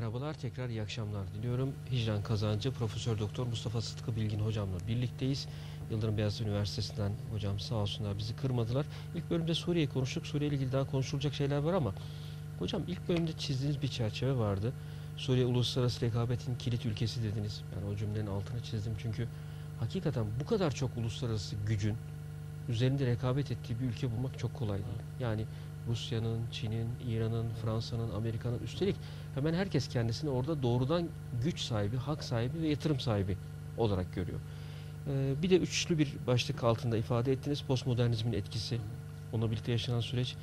Merhabalar, tekrar iyi akşamlar diliyorum. Hicran Kazancı, Profesör Doktor Mustafa Sıtkı Bilgin hocamla birlikteyiz. Yıldırım Beyazıt Üniversitesi'nden hocam sağ olsunlar bizi kırmadılar. İlk bölümde Suriye'yi konuştuk. Suriye ile ilgili daha konuşulacak şeyler var ama hocam ilk bölümde çizdiğiniz bir çerçeve vardı. Suriye uluslararası rekabetin kilit ülkesi dediniz. Ben o cümlenin altını çizdim çünkü hakikaten bu kadar çok uluslararası gücün üzerinde rekabet ettiği bir ülke bulmak çok kolay değil. Yani Rusya'nın, Çin'in, İran'ın, Fransa'nın, Amerika'nın üstelik hemen herkes kendisini orada doğrudan güç sahibi, hak sahibi ve yatırım sahibi olarak görüyor. Ee, bir de üçlü bir başlık altında ifade ettiniz. Postmodernizmin etkisi, onunla birlikte yaşanan süreç,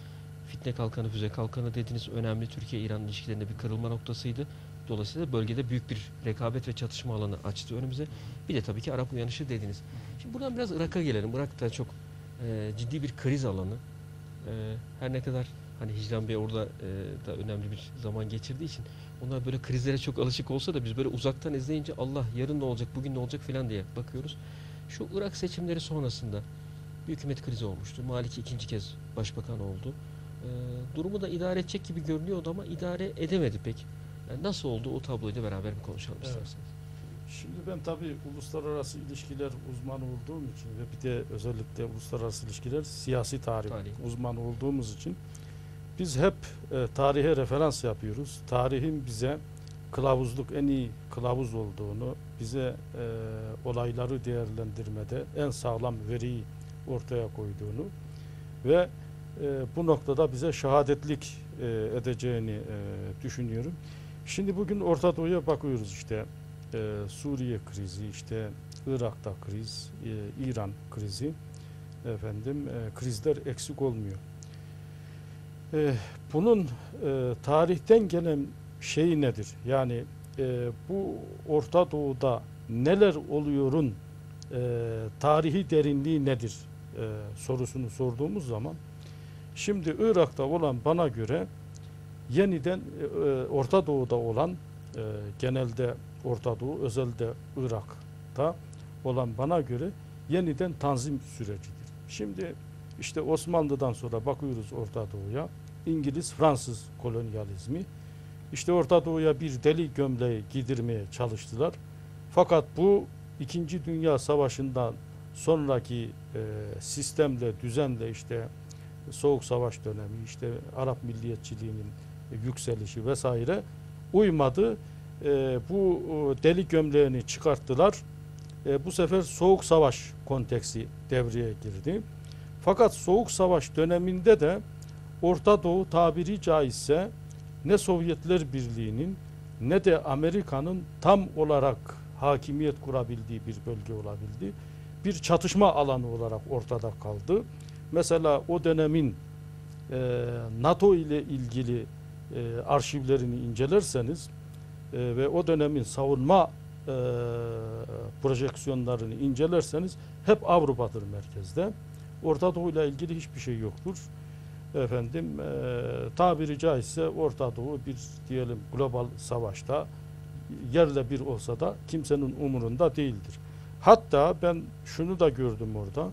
fitne kalkanı, füze kalkanı dediniz. Önemli Türkiye-İran ilişkilerinde bir kırılma noktasıydı. Dolayısıyla bölgede büyük bir rekabet ve çatışma alanı açtı önümüze. Bir de tabii ki Arap uyanışı dediniz. Şimdi buradan biraz Irak'a gelelim. Irak da çok e, ciddi bir kriz alanı. E, her ne kadar hani Hicran Bey orada e, da önemli bir zaman geçirdiği için onlar böyle krizlere çok alışık olsa da biz böyle uzaktan izleyince Allah yarın ne olacak, bugün ne olacak filan diye bakıyoruz. Şu Irak seçimleri sonrasında bir hükümet krizi olmuştu. Maliki ikinci kez başbakan oldu. E, durumu da idare edecek gibi görünüyordu ama idare edemedi pek. Yani nasıl oldu o tabloyu da beraber bir konuşalım Evet. isterseniz. Şimdi ben tabii uluslararası ilişkiler uzmanı olduğum için ve bir de özellikle uluslararası ilişkiler siyasi tarih, Tarih. uzmanı olduğumuz için biz hep e, tarihe referans yapıyoruz. Tarihin bize kılavuzluk en iyi kılavuz olduğunu, bize e, olayları değerlendirmede en sağlam veriyi ortaya koyduğunu ve e, bu noktada bize şehadetlik e, edeceğini e, düşünüyorum. Şimdi bugün Orta Doğu'ya bakıyoruz işte e, Suriye krizi, işte Irak'ta kriz, e, İran krizi, efendim e, krizler eksik olmuyor. E, bunun e, tarihten gelen şeyi nedir? Yani e, bu Orta Doğu'da neler oluyorun e, tarihi derinliği nedir e, sorusunu sorduğumuz zaman şimdi Irak'ta olan bana göre yeniden e, Orta Doğu'da olan e, genelde Orta Doğu, özelde Irak'ta olan bana göre yeniden tanzim sürecidir. Şimdi işte Osmanlı'dan sonra bakıyoruz Orta Doğu'ya. İngiliz, Fransız kolonyalizmi. İşte Orta Doğu'ya bir deli gömleği giydirmeye çalıştılar. Fakat bu İkinci Dünya Savaşı'ndan sonraki e, sistemle, düzenle işte Soğuk Savaş dönemi, işte Arap milliyetçiliğinin yükselişi vesaire uymadı. E, bu deli gömleğini çıkarttılar. E, bu sefer Soğuk Savaş konteksi devreye girdi. Fakat Soğuk Savaş döneminde de Orta Doğu tabiri caizse ne Sovyetler Birliği'nin ne de Amerika'nın tam olarak hakimiyet kurabildiği bir bölge olabildi. Bir çatışma alanı olarak ortada kaldı. Mesela o dönemin e, NATO ile ilgili e, arşivlerini incelerseniz e, ve o dönemin savunma e, projeksiyonlarını incelerseniz hep Avrupa'dır merkezde. Orta Doğu ile ilgili hiçbir şey yoktur. Efendim e, tabiri caizse Orta Doğu bir diyelim global savaşta yerle bir olsa da kimsenin umurunda değildir. Hatta ben şunu da gördüm orada.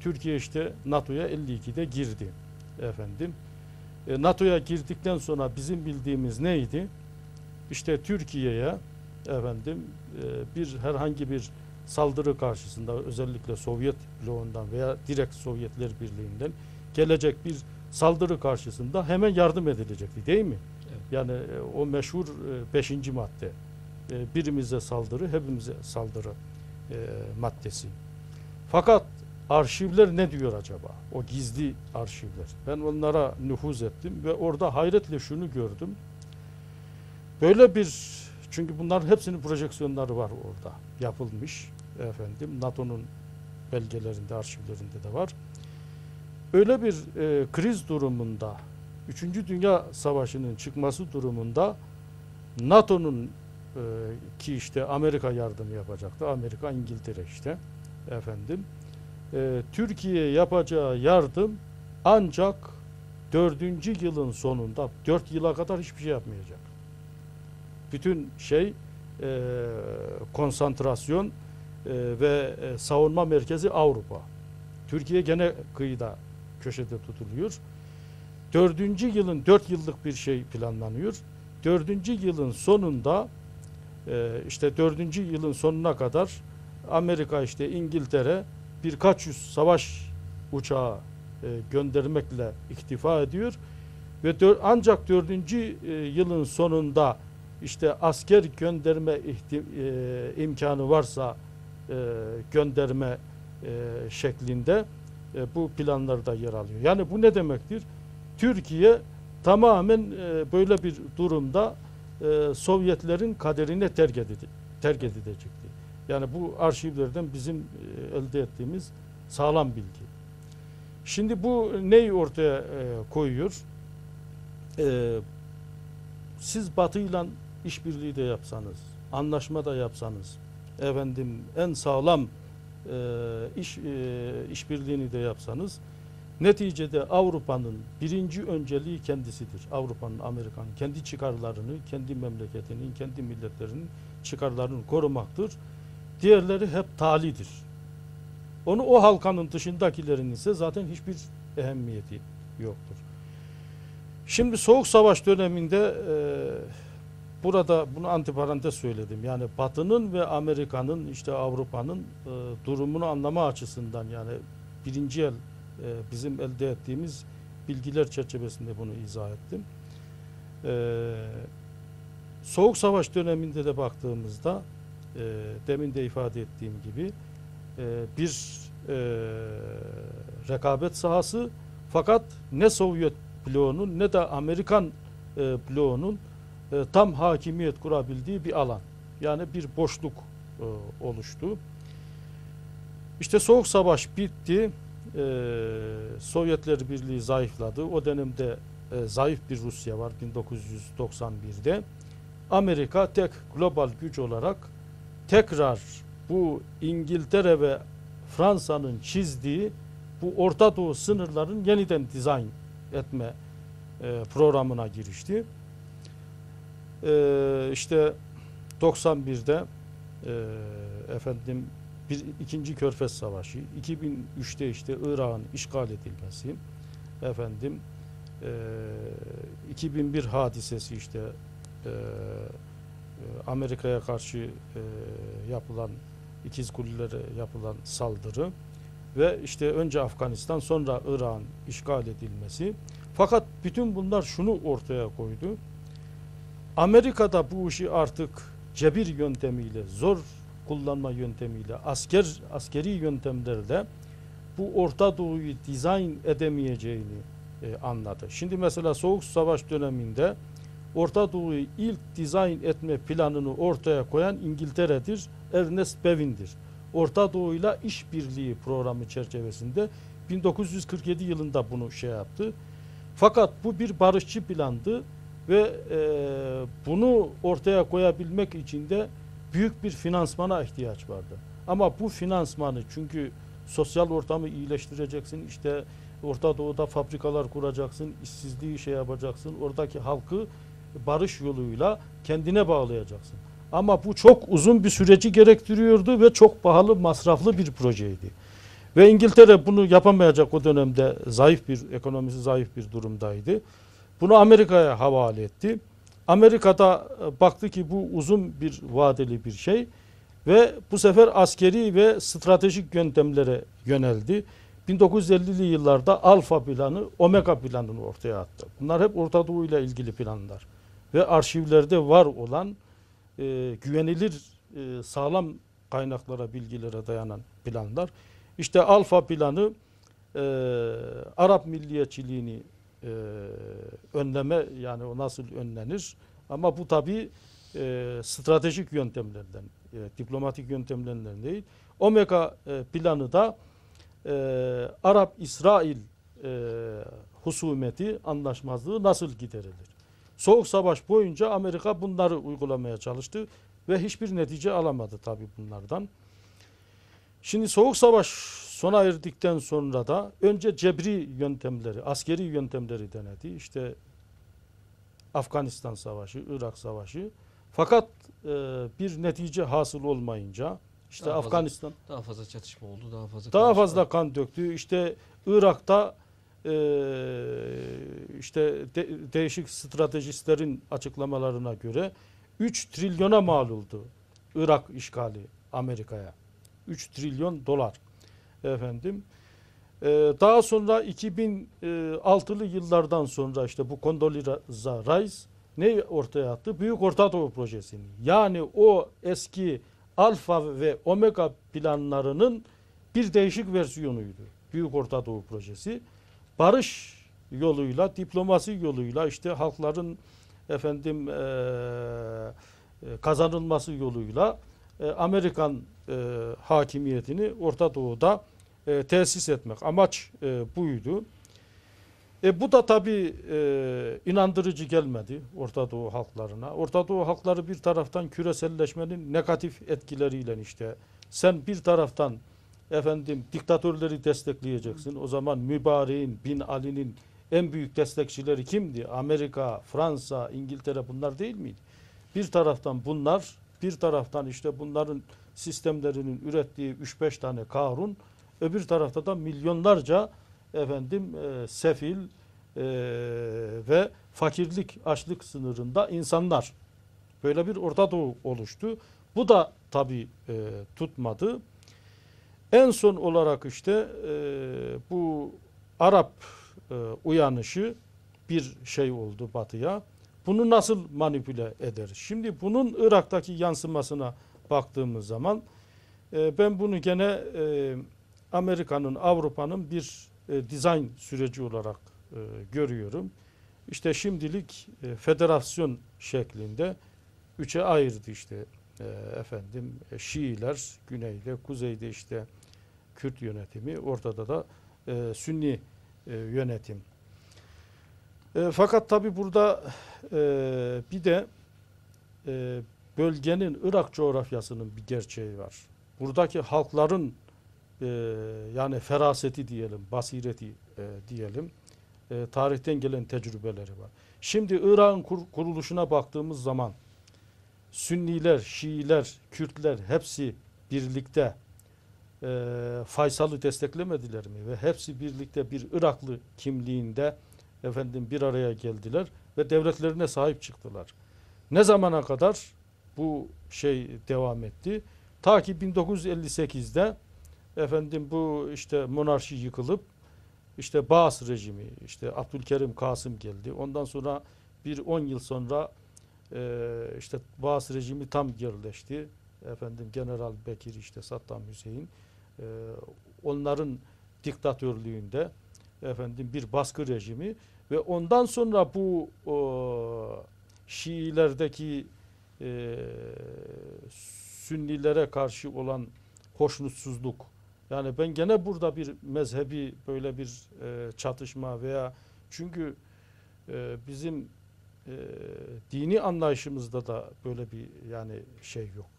Türkiye işte NATO'ya 52'de girdi efendim. E, NATO'ya girdikten sonra bizim bildiğimiz neydi? İşte Türkiye'ye efendim e, bir herhangi bir saldırı karşısında özellikle Sovyet bloğundan veya direkt Sovyetler Birliği'nden gelecek bir saldırı karşısında hemen yardım edilecekti değil mi? Evet. Yani e, o meşhur 5. madde e, birimize saldırı hepimize saldırı e, maddesi. Fakat arşivler ne diyor acaba? O gizli arşivler. Ben onlara nüfuz ettim ve orada hayretle şunu gördüm. Böyle bir çünkü bunların hepsinin projeksiyonları var orada yapılmış efendim NATO'nun belgelerinde arşivlerinde de var. Öyle bir e, kriz durumunda 3. Dünya Savaşı'nın çıkması durumunda NATO'nun e, ki işte Amerika yardım yapacaktı. Amerika İngiltere işte efendim. E, Türkiye yapacağı yardım ancak dördüncü yılın sonunda dört yıla kadar hiçbir şey yapmayacak. Bütün şey e, konsantrasyon e, ve e, savunma merkezi Avrupa. Türkiye gene kıyıda köşede tutuluyor. Dördüncü yılın dört yıllık bir şey planlanıyor. dördüncü yılın sonunda e, işte dördüncü yılın sonuna kadar Amerika işte İngiltere birkaç yüz savaş uçağı e, göndermekle iktifa ediyor ve dör- ancak dördüncü e, yılın sonunda işte asker gönderme e, imkanı varsa e, gönderme e, şeklinde bu planlarda yer alıyor. Yani bu ne demektir? Türkiye tamamen böyle bir durumda Sovyetlerin kaderine terk, edildi, terk edilecekti. Yani bu arşivlerden bizim elde ettiğimiz sağlam bilgi. Şimdi bu neyi ortaya koyuyor? Siz Batı'yla işbirliği de yapsanız, anlaşma da yapsanız, efendim en sağlam e, iş e, işbirliğini de yapsanız, neticede Avrupa'nın birinci önceliği kendisidir. Avrupa'nın, Amerika'nın kendi çıkarlarını, kendi memleketinin, kendi milletlerinin çıkarlarını korumaktır. Diğerleri hep talidir. Onu o halkanın dışındakilerin ise zaten hiçbir ehemmiyeti yoktur. Şimdi Soğuk Savaş döneminde e, burada bunu antiparantez söyledim. Yani Batı'nın ve Amerika'nın işte Avrupa'nın e, durumunu anlama açısından yani birinci el e, bizim elde ettiğimiz bilgiler çerçevesinde bunu izah ettim. E, Soğuk Savaş döneminde de baktığımızda e, demin de ifade ettiğim gibi e, bir e, rekabet sahası fakat ne Sovyet bloğunun ne de Amerikan e, bloğunun e, tam hakimiyet kurabildiği bir alan. Yani bir boşluk e, oluştu. İşte Soğuk Savaş bitti. E, Sovyetler Birliği zayıfladı. O dönemde e, zayıf bir Rusya var 1991'de. Amerika tek global güç olarak tekrar bu İngiltere ve Fransa'nın çizdiği bu Orta Doğu sınırların yeniden dizayn etme e, programına girişti. E, işte 91'de e, efendim bir ikinci Körfez Savaşı, 2003'te işte Irak'ın işgal edilmesi, efendim e, 2001 hadisesi işte e, Amerika'ya karşı e, yapılan ikiz kulelere yapılan saldırı ve işte önce Afganistan sonra Irak'ın işgal edilmesi. Fakat bütün bunlar şunu ortaya koydu. Amerika'da bu işi artık cebir yöntemiyle, zor kullanma yöntemiyle, asker askeri yöntemlerle bu Orta Doğu'yu dizayn edemeyeceğini e, anladı. Şimdi mesela Soğuk Savaş döneminde Orta Doğu'yu ilk dizayn etme planını ortaya koyan İngiltere'dir, Ernest Bevin'dir. Orta Doğu'yla işbirliği programı çerçevesinde 1947 yılında bunu şey yaptı. Fakat bu bir barışçı plandı ve e, bunu ortaya koyabilmek için de büyük bir finansmana ihtiyaç vardı. Ama bu finansmanı çünkü sosyal ortamı iyileştireceksin, işte Orta Doğu'da fabrikalar kuracaksın, işsizliği şey yapacaksın, oradaki halkı barış yoluyla kendine bağlayacaksın. Ama bu çok uzun bir süreci gerektiriyordu ve çok pahalı, masraflı bir projeydi. Ve İngiltere bunu yapamayacak o dönemde zayıf bir, ekonomisi zayıf bir durumdaydı. Bunu Amerika'ya havale etti. Amerika'da e, baktı ki bu uzun bir vadeli bir şey ve bu sefer askeri ve stratejik yöntemlere yöneldi. 1950'li yıllarda alfa planı, omega planını ortaya attı. Bunlar hep Orta Doğu ile ilgili planlar ve arşivlerde var olan e, güvenilir e, sağlam kaynaklara, bilgilere dayanan planlar. İşte alfa planı e, Arap milliyetçiliğini e, önleme yani o nasıl önlenir? Ama bu tabi e, stratejik yöntemlerden, e, diplomatik yöntemlerden değil. Omega e, planı da e, Arap-İsrail e, husumeti, anlaşmazlığı nasıl giderilir? Soğuk Savaş boyunca Amerika bunları uygulamaya çalıştı ve hiçbir netice alamadı tabi bunlardan. Şimdi Soğuk Savaş sona erdikten sonra da önce cebri yöntemleri, askeri yöntemleri denedi. İşte Afganistan Savaşı, Irak Savaşı. Fakat e, bir netice hasıl olmayınca işte Daha fazla Afganistan Daha fazla çatışma oldu, daha fazla daha fazla kan döktü. İşte Irak'ta e, işte de- değişik stratejistlerin açıklamalarına göre 3 trilyona mal oldu Irak işgali Amerika'ya. 3 trilyon dolar efendim. Ee, daha sonra 2006'lı yıllardan sonra işte bu Condoleezza Rice ne ortaya attı? Büyük Orta Doğu Projesi'ni. Yani o eski alfa ve omega planlarının bir değişik versiyonuydu. Büyük Orta Doğu Projesi. Barış yoluyla, diplomasi yoluyla işte halkların efendim e, kazanılması yoluyla e, Amerikan e, hakimiyetini Orta Doğu'da e, tesis etmek. Amaç e, buydu. E, bu da tabii e, inandırıcı gelmedi Orta Doğu halklarına. Orta Doğu halkları bir taraftan küreselleşmenin negatif etkileriyle işte sen bir taraftan efendim diktatörleri destekleyeceksin. O zaman Mübarek'in, Bin Ali'nin en büyük destekçileri kimdi? Amerika, Fransa, İngiltere bunlar değil miydi? Bir taraftan bunlar, bir taraftan işte bunların sistemlerinin ürettiği 3-5 tane Karun, öbür tarafta da milyonlarca efendim e, sefil e, ve fakirlik, açlık sınırında insanlar. Böyle bir Orta Doğu oluştu. Bu da tabii e, tutmadı. En son olarak işte e, bu Arap e, uyanışı bir şey oldu batıya. Bunu nasıl manipüle ederiz? Şimdi bunun Irak'taki yansımasına baktığımız zaman e, ben bunu gene e, Amerika'nın, Avrupa'nın bir e, dizayn süreci olarak e, görüyorum. İşte şimdilik e, federasyon şeklinde üçe ayırdı işte e, efendim e, Şiiler güneyde, kuzeyde işte Kürt yönetimi, ortada da e, Sünni e, yönetim. E, fakat tabi burada e, bir de e, bölgenin Irak coğrafyasının bir gerçeği var. Buradaki halkların e, yani feraseti diyelim, basireti e, diyelim, e, tarihten gelen tecrübeleri var. Şimdi Irak'ın kur- kuruluşuna baktığımız zaman Sünniler, Şiiler, Kürtler hepsi birlikte e, Faysal'ı desteklemediler mi? Ve hepsi birlikte bir Iraklı kimliğinde efendim bir araya geldiler ve devletlerine sahip çıktılar. Ne zamana kadar bu şey devam etti? Ta ki 1958'de efendim bu işte monarşi yıkılıp işte Baas rejimi, işte Abdülkerim Kasım geldi. Ondan sonra bir 10 yıl sonra e, işte Baas rejimi tam yerleşti. Efendim General Bekir işte Saddam Hüseyin e, onların diktatörlüğünde efendim bir baskı rejimi ve ondan sonra bu o, Şiilerdeki e, Sünnilere karşı olan hoşnutsuzluk yani ben gene burada bir mezhebi böyle bir e, çatışma veya çünkü e, bizim e, dini anlayışımızda da böyle bir yani şey yok.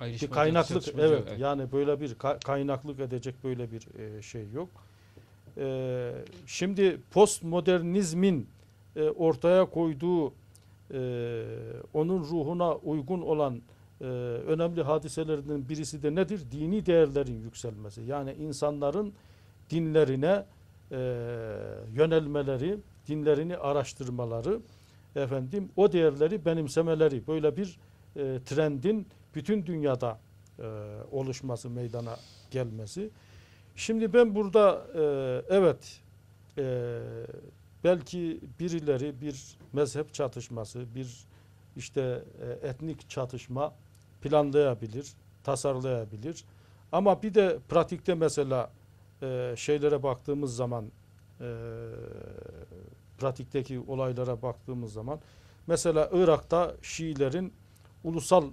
E, e, bir kaynaklık çatışmacı, evet, yani böyle bir ka- kaynaklık edecek böyle bir e, şey yok. E, şimdi postmodernizmin e, ortaya koyduğu e, onun ruhuna uygun olan e, önemli hadiselerden birisi de nedir? Dini değerlerin yükselmesi. Yani insanların dinlerine e, yönelmeleri, dinlerini araştırmaları, efendim o değerleri benimsemeleri böyle bir e, trendin bütün dünyada e, oluşması, meydana gelmesi. Şimdi ben burada e, evet e, belki birileri bir mezhep çatışması, bir işte e, etnik çatışma planlayabilir, tasarlayabilir. Ama bir de pratikte mesela e, şeylere baktığımız zaman e, pratikteki olaylara baktığımız zaman mesela Irak'ta Şiilerin ulusal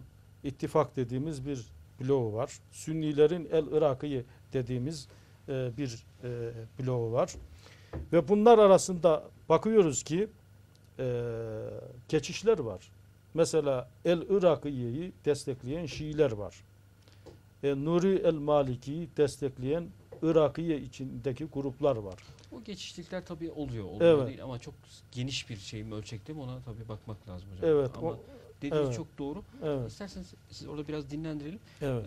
ittifak dediğimiz bir bloğu var. Sünnilerin El Irakiye dediğimiz e, bir e, bloğu var. Ve bunlar arasında bakıyoruz ki e, geçişler var. Mesela El Irakiye'yi destekleyen Şiiler var. E, Nuri El Maliki'yi destekleyen Irakiye içindeki gruplar var. O geçişlikler tabii oluyor. Oluyor Evet. değil ama çok geniş bir şey mi ölçekte mi ona tabii bakmak lazım hocam. Evet, Ama o, dediğiniz evet. çok doğru. evet, İsterseniz siz orada biraz dinlendirelim. evet.